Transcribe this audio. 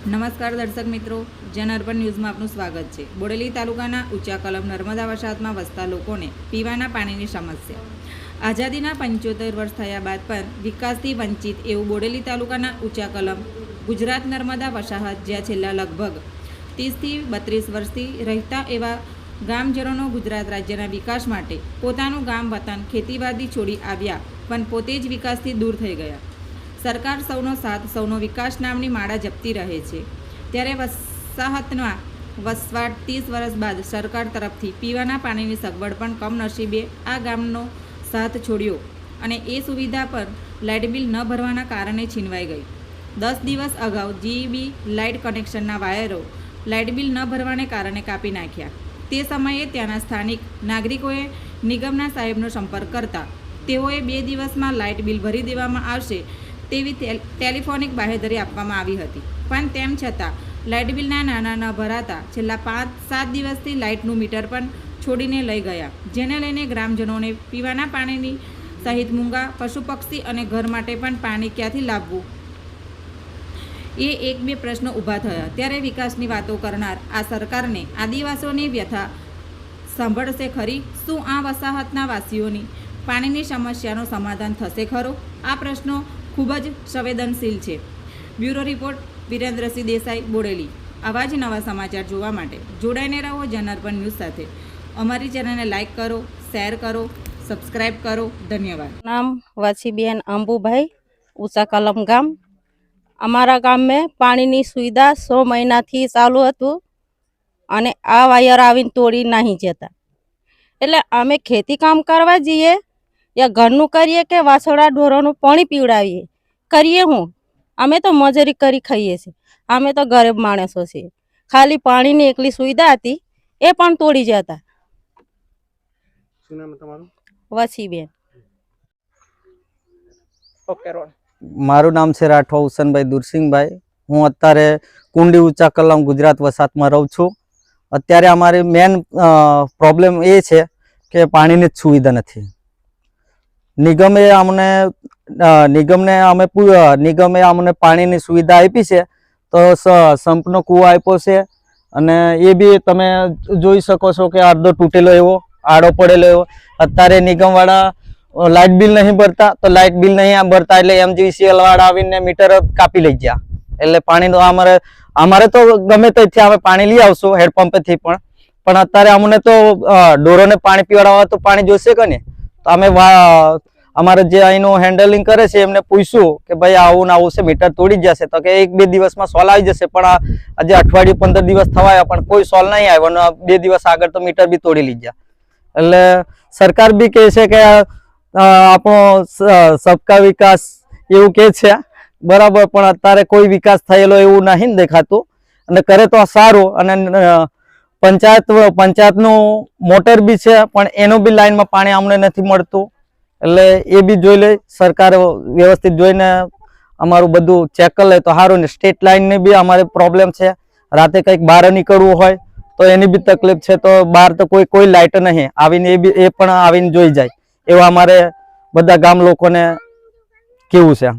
નમસ્કાર દર્શક મિત્રો, જન અર્બન ન્યૂઝમાં આપનું સ્વાગત છે. બોડેલી તાલુકાના ઊંચા કલમ નર્મદા વરસાદમાં વસતા લોકોને પીવાના પાણીની સમસ્યા. આઝાદીના પંચોતેર વર્ષ થયા બાદ પણ વિકાસથી વંચિત એવું બોડેલી તાલુકાના ઊંચા કલમ ગુજરાત નર્મદા વસાહત, જ્યાં છેલ્લા લગભગ ત્રીસથી બત્રીસ વર્ષથી રહેતા એવા ગામજનોનો ગુજરાત રાજ્યના વિકાસ માટે પોતાનું ગામ, વતન ખેતીવાડી છોડી આવ્યા, પણ પોતે જ વિકાસથી દૂર થઈ ગયા. સરકાર સૌનો સાથ, સૌનો વિકાસ નામની માળા જપતી રહે છે. ત્યારે વસાહતમાં વસવાટ ત્રીસ વર્ષ બાદ સરકાર તરફથી પીવાના પાણીની સગવડ પણ કમનસીબે આ ગામનો સાથ છોડ્યો અને એ સુવિધા પર લાઇટ બિલ ન ભરવાના કારણે છીનવાઈ ગઈ. દસ દિવસ અગાઉ જીબી લાઇટ કનેક્શનના વાયરો લાઇટ બિલ ન ભરવાને કારણે કાપી નાખ્યા. તે સમયે ત્યાંના સ્થાનિક નાગરિકોએ નિગમના સાહેબનો સંપર્ક કરતા તેઓએ બે દિવસમાં લાઇટ બિલ ભરી દેવામાં આવશે તેવી ટેલ- ટેલિફોનિક બાહેધરી આપવામાં આવી હતી. પણ તેમ છતાં, લાઇટ બિલના નાના ન ભરાતા છેલ્લા પાંચ, સાત દિવસથી લાઇટનું મીટર પણ છોડીને લઈ ગયા, જેને લઈને ગ્રામજનોને પીવાના પાણીની સહિત મૂંગા, પશુ પક્ષી અને ઘર માટે પણ પાણી ક્યાંથી લાવવું? એ એક બે પ્રશ્નો ઊભા થયા. ત્યારે વિકાસની વાતો કરનાર આ સરકારને આદિવાસીઓની વ્યથા સાંભળશે ખરી? શું આ વસાહતના વાસીઓની પાણીની સમસ્યાનું સમાધાન થશે ખરો? આ પ્રશ્નો ખૂબ જ સંવેદનશીલ છે. Bureau report Virendrasinh Desai, Bodeli. આવા જ નવા સમાચાર જોવા માટે જોડાઈને રહો જનાર્પણ ન્યૂઝ સાથે. અમારી ચેનલને લાઇક કરો, શેર કરો સબસ્ક્રાઈબ કરો. ધન્યવાદ. નામ વાછીબેન અંબુભાઈ ઉષા કલમ ગામ. અમારા ગામમાં પાણીની સુવિધા સો મહિનાથી ચાલુ હતું અને આ વાયર આવીને તોડી નહીં જતા. એટલે અમે ખેતી કામ કરવા જઈએ યા ઘરનું કરીએ કે વાસોડા ઢોરોનું પાણી પીવડાવીએ? કરીએ હું. અમે તો મજૂરી કરી ખાઈએ છીએ. અમે તો ગરીબ માણસો છીએ. ખાલી પાણીની એકલી સુવિધા હતી એ પણ તોડી જતા. વસીબેન. મારું નામ છે રાઠવા હુસનભાઈ દુરસિંહભાઈ. હું અત્યારે કુંડી ઊંચા કલમ ગુજરાત વસાતમાં રહું છું. અત્યારે અમારી મેન પ્રોબ્લેમ એ છે કે પાણીની જ સુવિધા નથી. નિગમે અમને નિગમને અમે નિગમે અમને પાણીની સુવિધા આપી છે, તો સંપનો કૂવો આપ્યો છે, અને એ બી તમે જોઈ શકો છો કે અડધો તૂટેલો એવો, આડો પડેલો એવો. અત્યારે નિગમવાળા લાઇટ બિલ નહીં ભરતા, તો લાઇટ બિલ નહીં ભરતા એટલે એમજીસીએલ વાળા આવીને મીટર કાપી લઈ ગયા. એટલે પાણી તો અમારે અમારે તો ગમે તેથી અમે પાણી લઈ આવશું હેડપંપેથી પણ. પણ અત્યારે અમને તો ડોરોને પાણી પીવડાવવા તો પાણી જોઈશે કે ને તો અમે અમારે જે અહીંનું હેન્ડલિંગ કરે છે, એમને પૂછ્યું કે ભાઈ આવું ને આવું છે મીટર તોડી જશે. તો કે એક બે દિવસમાં સોલ આવી જશે, પણ આજે અઠવાડિયું પંદર દિવસ થવાયા, પણ કોઈ સોલ નહીં આવ્યો અને બે દિવસ આગળ તો મીટર બી તોડી લીધા. એટલે સરકાર બી કહે છે કે આપણો સબકા વિકાસ એવું કે છે. બરાબર, પણ અત્યારે કોઈ વિકાસ થયેલો એવું નહીં દેખાતું. અને કરે તો સારું. અને પંચાયત, પંચાયતનું મોટર બી છે, પણ એનું બી લાઈનમાં પાણી અમને નથી મળતું. એટલે એ બી જોઈ લે, સરકાર વ્યવસ્થિત જોઈને અમારું બધું ચેક કરી લે, તો સારું. ને સ્ટેટ લાઈનની બી અમારે પ્રોબ્લેમ છે. રાતે કંઈક બહાર નીકળવું હોય, તો એની બી તકલીફ છે, તો બહાર તો કોઈ કોઈ લાઇટ નહીં. આવીને એ બી, એ પણ આવીને જોઈ જાય. એવું અમારે બધા ગામ લોકોને કેવું છે?